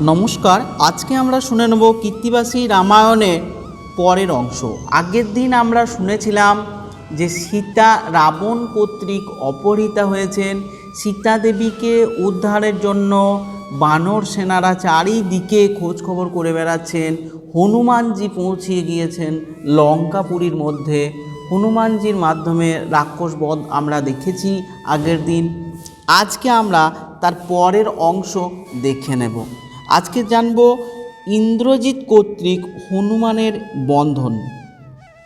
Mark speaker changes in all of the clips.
Speaker 1: নমস্কার, আজকে আমরা শুনে নেব কীর্তিবাসী রামায়ণের পরের অংশ। আগের দিন আমরা শুনেছিলাম যে সীতা রাবণ কর্তৃক অপহৃতা হয়েছেন। সীতা দেবীকে উদ্ধারের জন্য বানর সেনারা চারিদিকে খোঁজ খবর করে বেড়াচ্ছেন। হনুমানজি পৌঁছিয়ে গিয়েছেন লঙ্কাপুরীর মধ্যে। হনুমানজির মাধ্যমে রাক্ষস বধ আমরা দেখেছি আগের দিন। আজকে আমরা তার পরের অংশ দেখে নেব। আজকে জানব ইন্দ্রজিৎ কর্তৃক হনুমানের বন্ধন।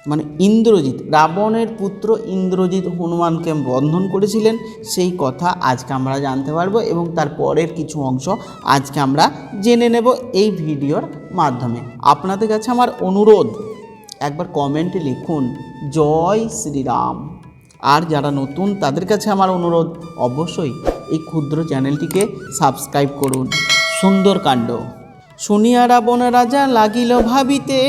Speaker 1: মানে ইন্দ্রজিৎ, রাবণের পুত্র ইন্দ্রজিৎ হনুমানকে বন্ধন করেছিলেন, সেই কথা আজকে আমরা জানতে পারব এবং তার পরের কিছু অংশ আজকে আমরা জেনে নেব এই ভিডিওর মাধ্যমে। আপনাদের কাছে আমার অনুরোধ, একবার কমেন্টে লিখুন, জয় শ্রীরাম। আর যারা নতুন, তাদের কাছে আমার অনুরোধ, অবশ্যই এই ক্ষুদ্র চ্যানেলটিকে সাবস্ক্রাইব করুন। সুন্দরকাণ্ড শুনিয়া রাবণ রাজা লাগিল ভাবিতে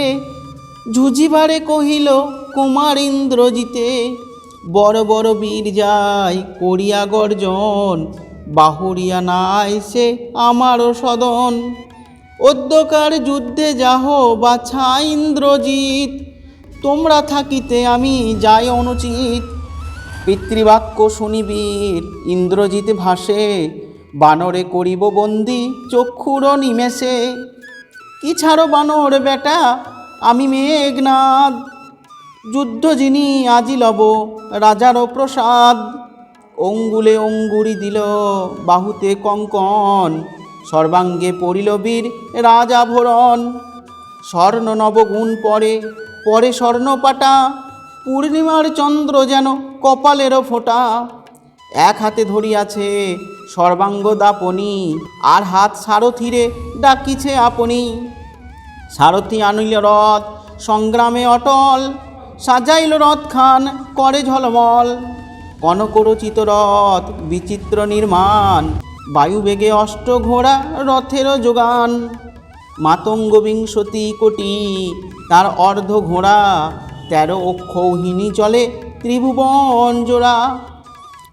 Speaker 1: ঝুঁজিবারে কহিল, কুমার ইন্দ্রজিতে, বড় বড় বীর যায় করিয়া গর্জন বাহুরিয়া নাই সে আমারও সদন। অদ্যকার যুদ্ধে যাহ, বাছা ইন্দ্রজিৎ, তোমরা থাকিতে আমি যাই অনুচিত। পিতৃবাক্য শুনিবীর ইন্দ্রজিৎ ভাসে বানরে করিব বন্দি চক্ষুর নিমেষে। কি ছাড়ো বানর বেটা, আমি মেঘনাদ। যুদ্ধ যিনি আজি লব রাজারও প্রসাদ। অঙ্গুলে অঙ্গুরি দিল, বাহুতে কঙ্কন। সর্বাঙ্গে পড়িল বীর রাজাভরণ স্বর্ণ নবগুণ পরে পরে স্বর্ণপাটা পূর্ণিমার চন্দ্র যেন কপালেরও ফোঁটা। এক হাতে ধরিয়াছে সর্বাঙ্গ দাপনি আর হাত সারথিরে ডাকিছে আপনি। সারথি আনিল রথ, সংগ্রামে অটল, সাজাইল রথ খান করে ঝলমল। কনকরচিত রথ, বিচিত্র নির্মাণ বায়ুবেগে অষ্ট ঘোড়া রথেরও যোগান। মাতঙ্গ বিংশতি কোটি, তার অর্ধ ঘোড়া, তেরো অক্ষৌহিনী চলে ত্রিভুবন জোড়া।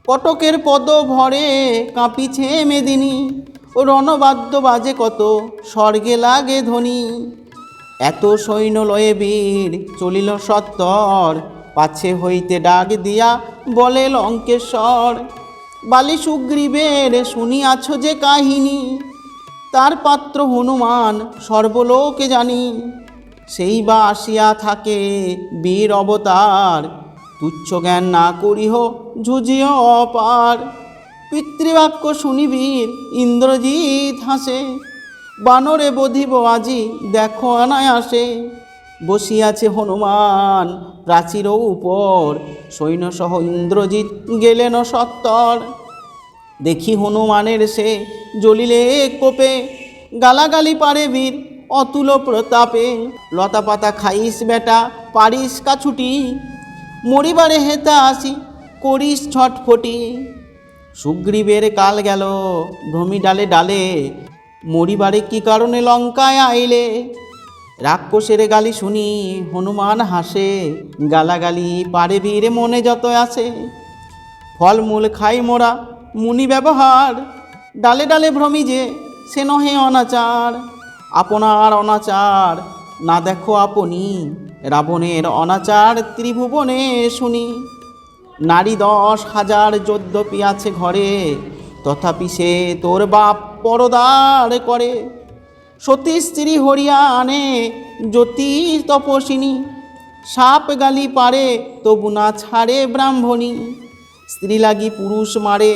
Speaker 1: কটকের পদ ভরে কাঁপিছে মেদিনী। ও রণবাদ্য বাজে কত, স্বর্গে লাগে ধ্বনি। এত সৈন্য লয়ে বীর চলিল সত্তর, পাছে হইতে ডাক দিয়া বলে লঙ্কেশ্বর। বালি সুগ্রীবের শুনিয়াছ যে কাহিনী, তার পাত্র হনুমান সর্বলোকে জানি। সেই বা আসিয়া থাকে বীর অবতার তুচ্ছ জ্ঞান না করিহ ঝুঁজিও অপার। পিতৃবাক্য শুনিবীর, ইন্দ্রজিৎ হাসে। বানরে বধিব আজি, দেখো অনায়াসে। বসিয়াছে হনুমান, প্রাচীর উপর। সৈন্যসহ ইন্দ্রজিৎ গেলেন সত্তর। দেখি হনুমানের সে জ্বলিলে কোপে। গালাগালি পারে বীর, অতুল প্রতাপে। লতা পাতা খাইস বেটা, পারিস কাছুটি। মরিবারে হেতা আসি, করিস ছটফটি। সুগ্রীবের কাল গেল ভ্রমি ডালে ডালে। মরিবারে কি কারণে লঙ্কায় আইলে? রাক্ষসের গালি শুনি, হনুমান হাসে, গালাগালি পারে বীর মনে যত আসে ফলমূল খাই মোরা, মুনি ব্যবহার, ডালে ডালে ভ্রমি যে, সে নহে অনাচার, আপনার অনাচার। না দেখো আপনি, রাবণের অনাচার ত্রিভুবনে শুনি। নারী দশ হাজার যদ্যপি আছে ঘরে, তথাপি সে তোর বাপ পরদার করে। সতী স্ত্রী হরিয়া আনে জ্যোতি তপসিনী সাপ গালি পারে তবু না ছাড়ে ব্রাহ্মণী। স্ত্রী লাগি পুরুষ মারে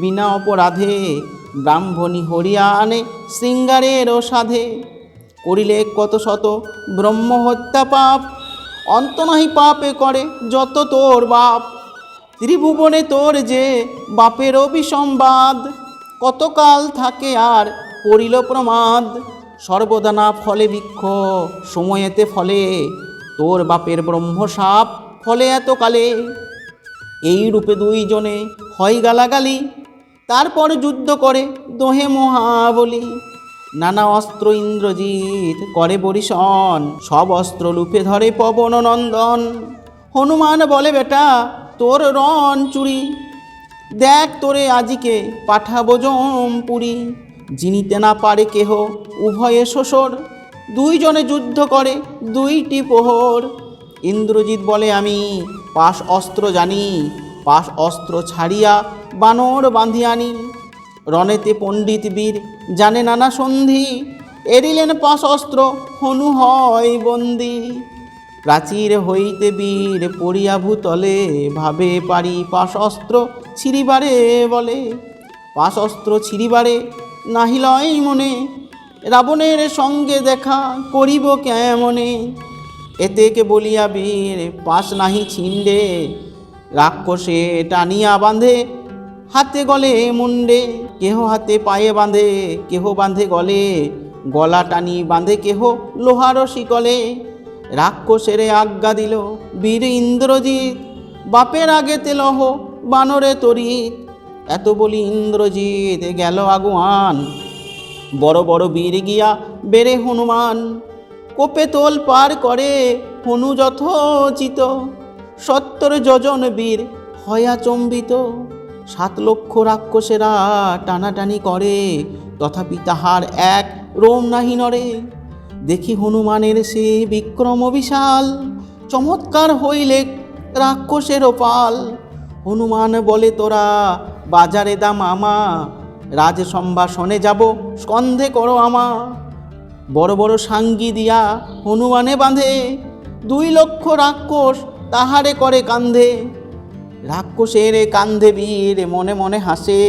Speaker 1: বিনা অপরাধে, ব্রাহ্মণী হরিয়া আনে শৃঙ্গারের সাধে। করিলে কত শত ব্রহ্ম হত্যা পাপ অন্ত নাহি পাপে করে যত তোর বাপ। ত্রিভুবনে তোর যে বাপের অভিসম্বাদ, কতকাল থাকে আর পড়িল প্রমাদ। সর্বদা না ফলে বৃক্ষ, সময়েতে ফলে। তোর বাপের ব্রহ্মসাপ ফলে এতকালে। এই রূপে দুইজনে হয় গালাগালি, তারপর যুদ্ধ করে দোহে মহাবলী। নানা অস্ত্র ইন্দ্রজিৎ করে বরিশন সব অস্ত্র লুপে ধরে পবন নন্দন। হনুমান বলে, বেটা, তোর রণ চুরি। দেখ তোরে আজিকে পাঠাবো জমপুরি। জিনিতে না পারে কেহ, উভয়ে শ্বশর দুইজনে যুদ্ধ করে, দুইটি প্রহর। ইন্দ্রজিৎ বলে, আমি পাশ অস্ত্র জানি, পাশ অস্ত্র ছাড়িয়া বানর বাঁধি আনি রণেতে পণ্ডিত বীর জানে নানা সন্ধি, এরিলেন পাশ অস্ত্র হনু হয় বন্দি। প্রাচীর হইতে বীর পড়িয়া ভূতলে, ভাবে পারি পাশ অস্ত্র ছিড়িবারে বলে। পাশ অস্ত্র ছিড়িবারে নাহিলয় মনে, রাবণের সঙ্গে দেখা করিব কেমনে? এতে কে বলিয়া বীর পাশ নাহি ছিন্ডে রাক্ষসে টানিয়া বাঁধে হাতে গলে মুন্ডে, কেহ হাতে পায়ে বাঁধে, কেহ বাঁধে গলে। গলা টানি বাঁধে কেহ লোহার শিকলে। রাক্ষসেরে আজ্ঞা দিল, বীর ইন্দ্রজিৎ, বাপের আগে তেলহ বানরে তরিত। এত বলি ইন্দ্রজিৎ গেল আগুয়ান। বড় বড় বীর গিয়া বেড়ে হনুমান। কোপে তোল পার করে হনু যথোচিত। সত্তর যজন বীর হয়া চম্বিত। সাত লক্ষ রাক্ষসেরা টানাটানি করে, তথাপি তাহার এক রোম নাহি নরে দেখি হনুমানের সে বিক্রম বিশাল, চমৎকার হইলে রাক্ষসের পাল। হনুমান বলে, তোরা বাজারে দাম আমা রাজ সম্ভাষণে যাব, স্কন্ধে করো আমা। বড় বড় সাঙ্গি দিয়া হনুমানে বাঁধে, দুই লক্ষ রাক্ষস তাহারে করে কান্ধে রাক্ষসের কান্ধে বীর মনে মনে হাসে,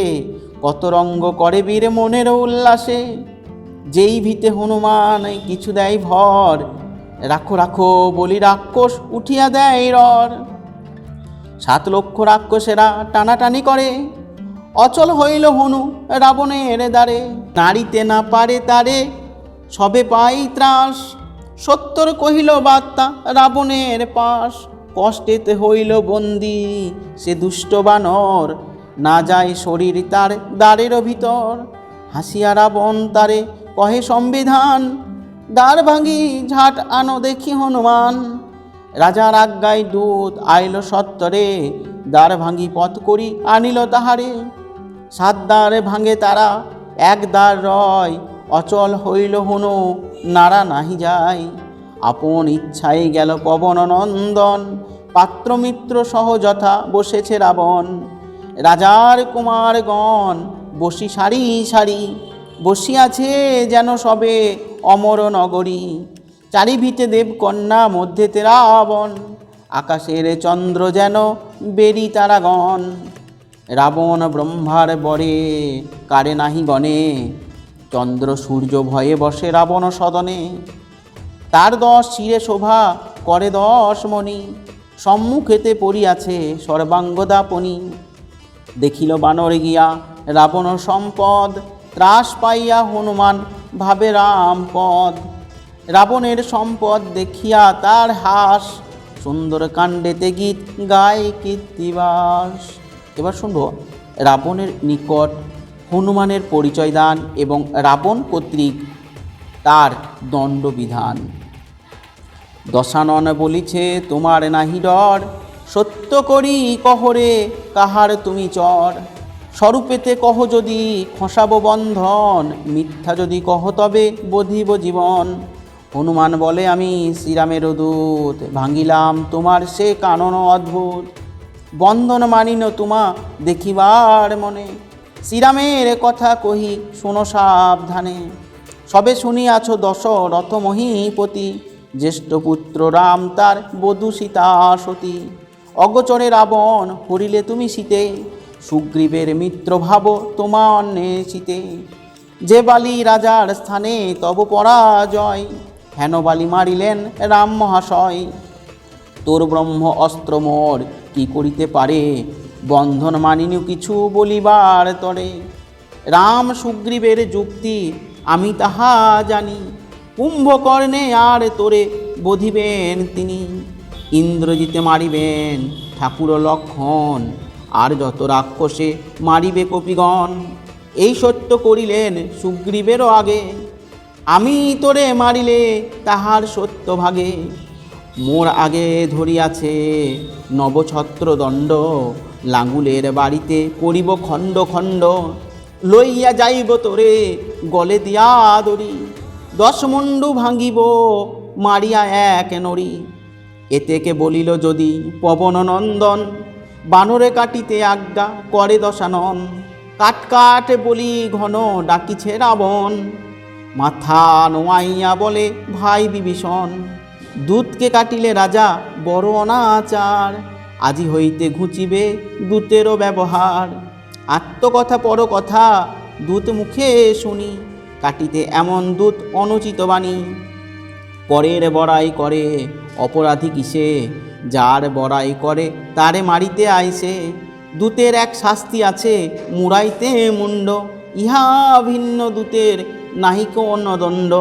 Speaker 1: কত রঙ্গ করে বীর মনের উল্লাসে। যেই ভিতে হনুমান কিছু দেয় ভর, রাখো রাখো বলি রাক্ষস উঠিয়া দেয় রর। সাত লক্ষ রাক্ষসেরা টানাটানি করে, অচল হইল হনু রাবণের দ্বারে। নাড়িতে না পারে তারে, সবে পাই ত্রাস, সত্তর কহিল বার্তা রাবণের পাশ। কষ্টেতে হইল বন্দি, সে দুষ্ট বানর। না যায় শরীর তার দ্বারেরও ভিতর। হাসিয়া রাবণ তারে কহে সংবিধান দ্বার ভাঙি, ঝাট আনো দেখি হনুমান। রাজার আজ্ঞায় দূত আইল সত্তরে, দ্বার ভাঙি পথ করি আনিল তাহারে। সাত দ্বারে ভাঙে তারা, এক দ্বার রয়, অচল হইল হনু, নাড়া নাহি যায়। আপন ইচ্ছায় গেল পবন নন্দন। পাত্রমিত্র সহ যথা বসেছে রাবণ। রাজার কুমারগণ, বসি সারি সারি, বসিয়াছে যেন সবে অমর নগরী। চারিভিতে দেবকন্যা মধ্যে রাবণ। আকাশের চন্দ্র যেন বেরি তারাগণ। রাবণ ব্রহ্মার বরে কারে নাহি গণে চন্দ্র সূর্য ভয়ে বসে রাবণ সদনে। তার দশ চিরে শোভা করে দশ মণি। সম্মুখেতে পড়িয়াছে সর্বাঙ্গদাপনি। দেখিল বানর গিয়া রাবণ সম্পদ, ত্রাস পাইয়া হনুমান ভাবে রাম পদ। রাবণের সম্পদ দেখিয়া তার হাস সুন্দর কাণ্ডেতে গীত গায় কীর্তিবাস। এবার শুনব, রাবণের নিকট হনুমানের পরিচয় দান এবং রাবণ কর্তৃক তার দণ্ডবিধান। দশানন বলিছে, তোমার নাহি ডর। সত্য করি কহরে, কাহার তুমি চর। স্বরূপেতে কহ যদি, খসাব বন্ধন। মিথ্যা যদি কহ তবে, বধিব জীবন। হনুমান বলে, আমি শ্রীরামের দূত, ভাঙিলাম তোমার সে কানন অদ্ভুত। বন্ধন মানিন তোমা দেখিবার মনে। শ্রীরামের কথা কহি, শোনো সাবধানে। সবে শুনিয়াছ দশ রথ মহীপতি জ্যেষ্ঠ পুত্র রাম তার বধূ সীতা সতী। অগচরে রাবণ হরিলে তুমি শীতে সুগ্রীবের মিত্র ভাব তোমার শীতে যে বালি রাজার স্থানে তব পরাজয়, হেন বালি মারিলেন রাম মহাশয়। তোর ব্রহ্ম অস্ত্র মোর কি করিতে পারে? বন্ধন মানিনু কিছু বলিবার তরে। রাম সুগ্রীবের যুক্তি আমি তাহা জানি। কুম্ভকর্ণে আর তোরে বধিবেন তিনি। ইন্দ্রজিতে মারিবেন ঠাকুর লক্ষণ, আর যত রাক্ষসে মারিবে কপিগণ, এই সত্য করিলেন সুগ্রীবেরও আগে। আমি তোরে মারিলে তাহার সত্য ভাগে। মোর আগে ধরিয়াছে নবছত্র দণ্ড লাঙ্গুলের বাড়িতে করিব খণ্ড খণ্ড। লইয়া যাইব তোরে গলে দিয়া দড়ি। দশ মুন্ডু ভাঙিব মারিয়া এক নড়ি। এতেকে বলিল যদি, পবন নন্দন, বানরে কাটিতে আজ্ঞা করে দশানন। কাট কাট বলি ঘন ডাকিছে রাবণ। মাথা নোয়াইয়া বলে, ভাই বিভীষণ দূতকে কাটিলে রাজা বড় অনাচার। আজি হইতে ঘুচিবে দূতেরও ব্যবহার। আত্মকথা পর কথা দূত মুখে শুনি। কাটিতে এমন দূত অনুচিত বাণী। পরের বড়াই করে অপরাধী কিসে? যার বড়াই করে, তারে মারিতে আইসে। দূতের এক শাস্তি আছে, মুড়াইতে মুন্ড ইহা ভিন্ন দূতের নাহিক অন্য দণ্ড।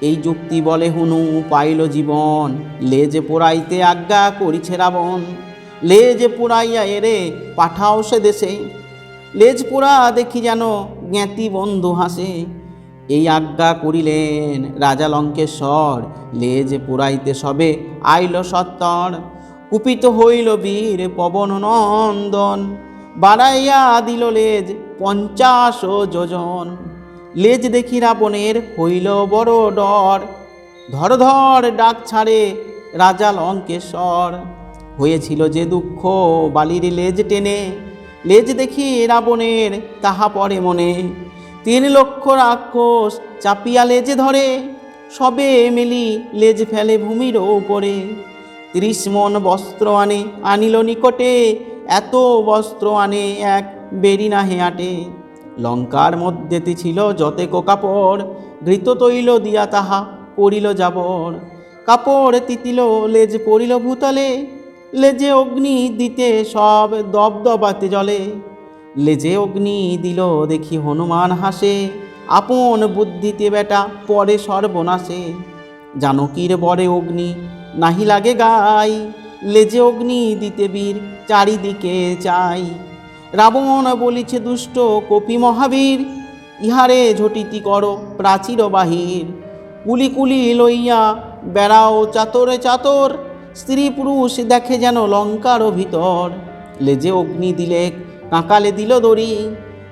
Speaker 1: এই যুক্তি বলে হুনু পাইল জীবন। লেজে পোড়াইতে আজ্ঞা করিছে রাবণ। লেজে পোড়াইয়া এরে পাঠাও সে দেশে। লেজ পোড়া দেখি যেন জ্ঞাতি বন্ধু হাসে। এই আজ্ঞা করিলেন, রাজা লঙ্কেশ্বর। লেজ পোড়াইতে সবে আইল সত্তর। কুপিত হইল বীর পবন নন্দন। বাড়াইয়া দিল লেজ পঞ্চাশ যোজন। লেজ দেখি রাবণের হইল বড় ডর। ধর ধর ডাক ছাড়ে রাজা লঙ্কেশ্বর। হয়েছিল যে দুঃখ বালির লেজ টেনে। লেজ দেখি রাবণের, তাহা পরে মনে। তিন লক্ষ রাক্ষস চাপিয়া লেজে ধরে, সবে মেলি লেজ ফেলে ভূমির উপরে। ত্রিশ মন বস্ত্র আনে, আনিল নিকটে, এত বস্ত্র আনে এক বেরি না হেয়াটে লঙ্কার মধ্যেতে ছিল যতেক কাপড়, ঘৃত তৈল দিয়া তাহা পড়িল যাবর কাপড় তিতিল, লেজ পড়িল ভূতলে, লেজে অগ্নি দিতে সব দবদবাতে জলে। লেজে অগ্নি দিল দেখি হনুমান হাসে, আপন বুদ্ধিতে বেটা পরে সর্বনাশে। জানকীর বরে অগ্নি, নাহি লাগে গাই, লেজে অগ্নি দিতে বীর চারিদিকে চাই। রাবণ বলিছে দুষ্ট কপি মহাবীর, ইহারে ঝটিতি করো প্রাচীর বাহির। কুলি কুলি লইয়া বেড়াও চাতরে চাতর, স্ত্রী পুরুষ দেখে যেন লঙ্কার ভিতর। লেজে অগ্নি দিলে কাঁকালে দিল দড়ি।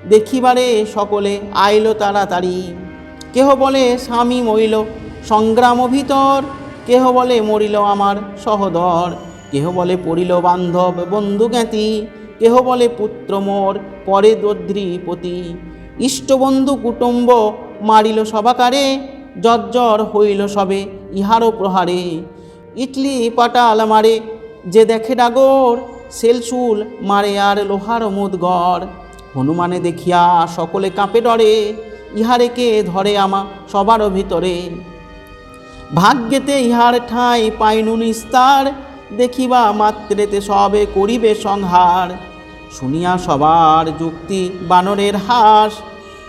Speaker 1: দেখিবারে সকলে আইল তাড়াতাড়ি। কেহ বলে, স্বামী মইল সংগ্রাম ভিতর। কেহ বলে, মরিল আমার সহদর। কেহ বলে, পড়িল বান্ধব বন্ধু জ্ঞাতি। কেহ বলে, পুত্র মোর পরে দদ্রিপতি। ইষ্টবন্ধু কুটুম্ব মারিল সবাকারে। জর্জর হইল সবে ইহারও প্রহারে। ইটলি পাটাল মারে, যে দেখে ডাগর সেলসুল মারে আর লোহার মুদগড় হনুমানে দেখিয়া সকলে কাঁপে ডরে, ইহারে কে ধরে আমা সবারও ভিতরে? ভাগ্যেতে ইহার ঠাঁই পাইনু নিস্তার দেখিবা মাত্রেতে সবে করিবে সংহার। শুনিয়া সবার যুক্তি বানরের হাস,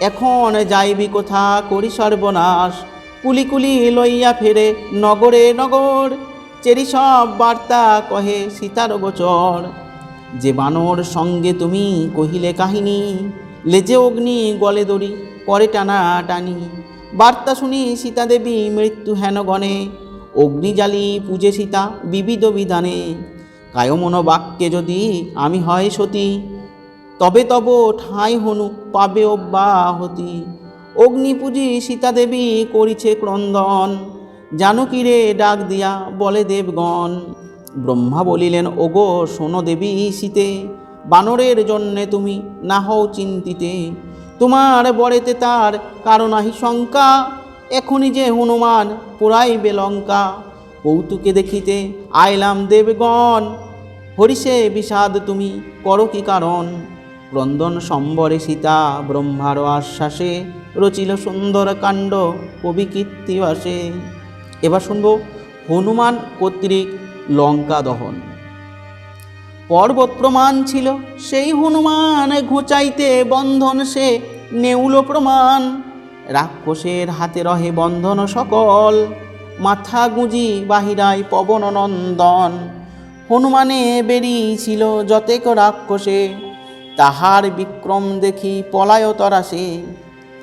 Speaker 1: এখন যাইবি কোথা করি সর্বনাশ। কুলি কুলি লইয়া ফেরে নগরে নগর চেরি সব বার্তা কহে সীতার গোচর। যে বানর সঙ্গে তুমি কহিলে কাহিনী, লেজে অগ্নি গলে দড়ি, পরে টানা টানি। বার্তা শুনি সীতা দেবী মৃত্যু হেন গণে অগ্নিজালি পূজে সীতা বিবিধ বিধানে। কায়মন বাক্যে যদি আমি হয় সতী, তবে তব ঠাঁই হনু পাবে অব্যাহতি। অগ্নিপূজি সীতা দেবী করিছে ক্রন্দন। জানকীরে ডাক দিয়া? বলে দেবগণ। ব্রহ্মা বলিলেন, ওগো, শোনো দেবী শীতে বানরের জন্যে তুমি না হও চিন্তিতে। তোমার বরেতে তার কারণ আহি শঙ্কা। এখনই যে হনুমান পুরাইবে লঙ্কা। কৌতুকে দেখিতে আইলাম দেবগণ। হরিষে বিষাদ তুমি করো কি কারণ? ক্রন্দন সম্বরে সীতা ব্রহ্মার আশ্বাসে রচিল সুন্দর কাণ্ড কবি কীর্তিবাসে। এবার শুনব হনুমান কর্তৃক লঙ্কা দহন। পর্বত প্রমাণ ছিল সেই হনুমান, ঘুচাইতে বন্ধন সে নেউল প্রমাণ। রাক্ষসের হাতে রহে বন্ধন সকল, মাথা গুঁজি বাহিরায় পবন নন্দন। হনুমানে বেরিয়েছিল যতেক রাক্ষসে, তাহার বিক্রম দেখি পলায় তরাসে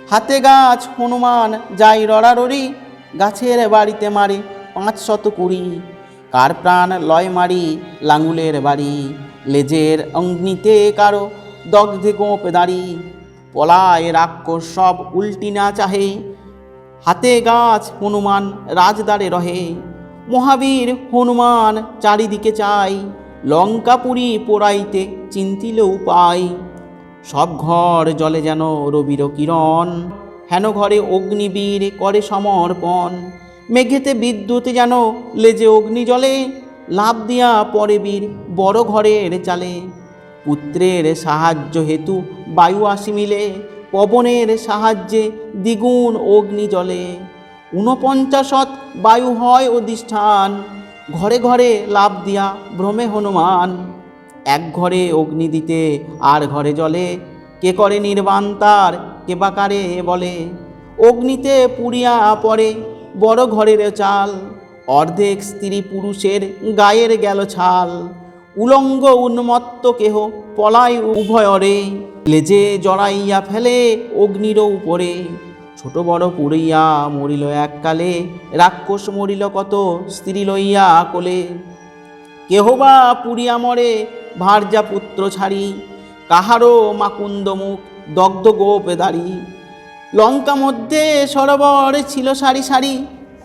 Speaker 1: হাতে গাছ হনুমান, যাই রড়ারড়ি গাছের বাড়িতে মারে পাঁচ শত কুড়ি। কার প্রাণ লয় মারি লাঙুলের বাড়ি। লেজের অগ্নিতে কারও দগ্ধে গোপ দাঁড়ি। পলায় রাক্ষস সব উল্টি না চাহে। হাতে গাছ হনুমান রাজদারে রহে। মহাবীর হনুমান চারিদিকে চাই। লঙ্কাপুরি পোড়াইতে চিন্তিল উপায় সব ঘর জলে যেন রবির কিরণ। হেন ঘরে অগ্নিবীর করে সমর্পণ। মেঘেতে বিদ্যুৎ যেন লেজে অগ্নি জলে, লাভ দিয়া পরে বীর বড় ঘরের চালে। পুত্রের সাহায্য হেতু বায়ু আসি মিলে পবনের সাহায্যে দ্বিগুণ অগ্নি জলে। ঊনপঞ্চাশত বায়ু হয় অধিষ্ঠান, ঘরে ঘরে লাভ দিয়া ভ্রমে হনুমান। এক ঘরে অগ্নি দিতে আর ঘরে জলে কে করে নির্বাণ তার? কে বাকারে বলে? অগ্নিতে পুড়িয়া পড়ে বড় ঘরের চাল। অর্ধেক স্ত্রী পুরুষের গায়ের গেল ছাল। উলঙ্গ উন্মত্ত কেহ পলায় উভয়রে লেজে জড়াইয়া ফেলে অগ্নির উপরে। ছোট বড় পুড়িয়া মরিল এককালে। রাক্ষস মরিল কত স্ত্রী লইয়া কোলে। কেহ বা পুরিয়া মরে ভার্যা পুত্র ছাড়ি। কাহারও মাকুন্দ মুখ দগ্ধ গোপে দাড়ি। লঙ্কা মধ্যে সরোবর ছিল সারি সারি,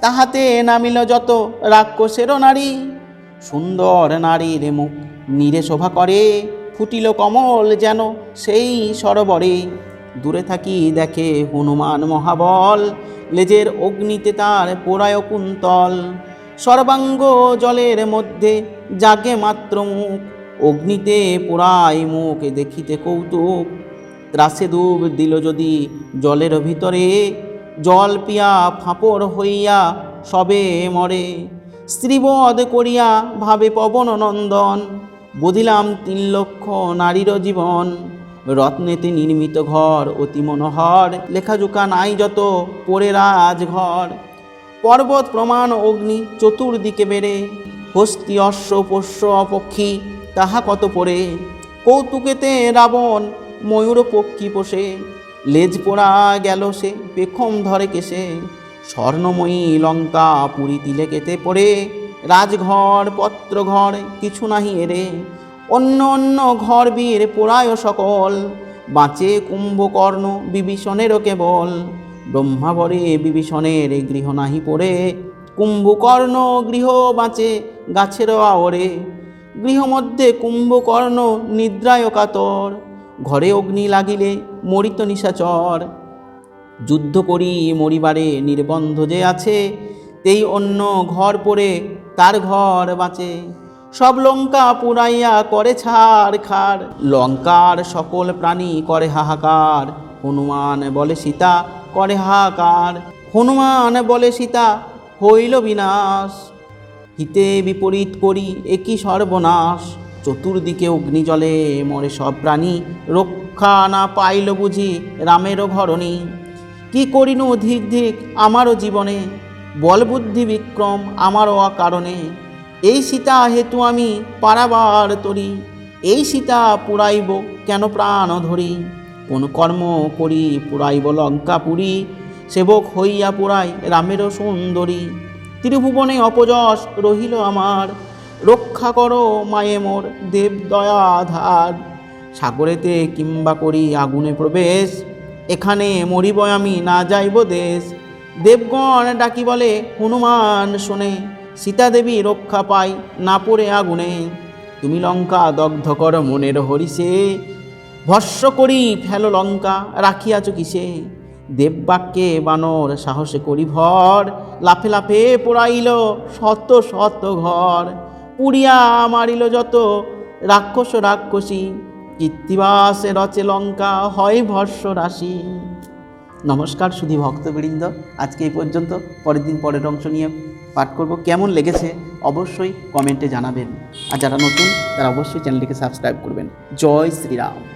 Speaker 1: তাহাতে নামিল যত রাক্ষসেরও নারী। সুন্দর নারীর মুখ নীরে শোভা করে, ফুটিল কমল যেন সেই সরোবরে। দূরে থাকি দেখে হনুমান মহাবল, লেজের অগ্নিতে তার পোড়ায় কুন্তল সর্বাঙ্গ জলের মধ্যে জাগে মাত্র মুখ অগ্নিতে পোড়ায় মুখ দেখিতে কৌতুক। ত্রাসে ডুব দিল যদি জলের ভিতরে। জল পিয়া ফাঁপড় হইয়া সবে মরে। স্ত্রীবধ করিয়া ভাবে পবন নন্দন। বদিলাম তিন লক্ষ নারীর জীবন। রত্নেতে নির্মিত ঘর অতি মনোহর। লেখাজোকা নাই যত পড়ে রাজঘর। পর্বত প্রমাণ অগ্নি চতুর্দিকে বেড়ে। হস্তি অশ্ব পোষ্য অপক্ষী তাহা কত পড়ে কৌতুকেতে রাবণ ময়ূর পক্ষী পোষে। লেজ পোড়া গেল সে, পেখম ধরে কেসে স্বর্ণময়ী লঙ্কা পুরী তিলে কেতে পড়ে। রাজঘর, পত্রঘর কিছু নাহি এরে অন্য অন্য ঘর বীর পোড়ায় সকল। বাঁচে কুম্ভকর্ণ বিভীষণেরও কেবল। ব্রহ্মাবরে বিভীষণের গৃহ নাহি পড়ে। কুম্ভকর্ণ গৃহ বাঁচে গাছেরও আওরে। গৃহমধ্যে কুম্ভকর্ণ নিদ্রায় কাতর ঘরে অগ্নি লাগিলে মরিত নিশাচর। যুদ্ধ করি মরিবারে নির্বন্ধ যে আছে, তেই অন্য ঘর পড়ে তার ঘর বাঁচে। সব লঙ্কা পুরাইয়া করে ছাড় খার। লঙ্কার সকল প্রাণী করে হাহাকার। হনুমান বলে সীতা, করে হাহাকার। হনুমান বলে সীতা, হইল বিনাশ। হিতে বিপরীত করি একই সর্বনাশ? চতুর্দিকে অগ্নিজলে মরে সব প্রাণী, রক্ষা না পাইল বুঝি রামেরও ঘরণী। কি করিনু ধিক ধিক আমারও জীবনে? বল বুদ্ধি বিক্রম আমারও অকারণে। এই সীতা হেতু আমি পারাবার তরি, এই সীতা পুরাইব কেন প্রাণ ধরি? কোন কর্ম করি পুরাইব লঙ্কা পুরী, সেবক হইয়া পুরাই রামেরও সুন্দরী। ত্রিভুবনে অপযশ রহিল আমার। রক্ষা করো মায়ে মোর দেব দয়াধার। সাগরেতে কিংবা করি আগুনে প্রবেশ। এখানে মরিব আমি, না যাইব দেশ। দেবগণ ডাকি বলে, হনুমান, শোনে সীতা দেবী রক্ষা পাই, না পড়ে আগুনে। তুমি লঙ্কা দগ্ধ কর মনের হরিষে। ভস্য করি ফেলো লঙ্কা, রাখিয়াছ কিসে? দেববাক্যে বানর সাহসে করি ভর লাফে লাফে পোড়াইল শত শত ঘর। পুড়িয়া মারিল যত রাক্ষস রাক্ষসী, কীর্তিবাসে রচে লঙ্কা হয় ভর্ষ রাশি। নমস্কার সুধী ভক্তবৃন্দ, আজকে এই পর্যন্ত, পরের দিন পরের অংশ নিয়ে পাঠ করব। কেমন লেগেছে অবশ্যই কমেন্টে জানাবেন। আর যারা নতুন, তারা অবশ্যই চ্যানেলটিকে সাবস্ক্রাইব করবেন। জয় শ্রীরাম।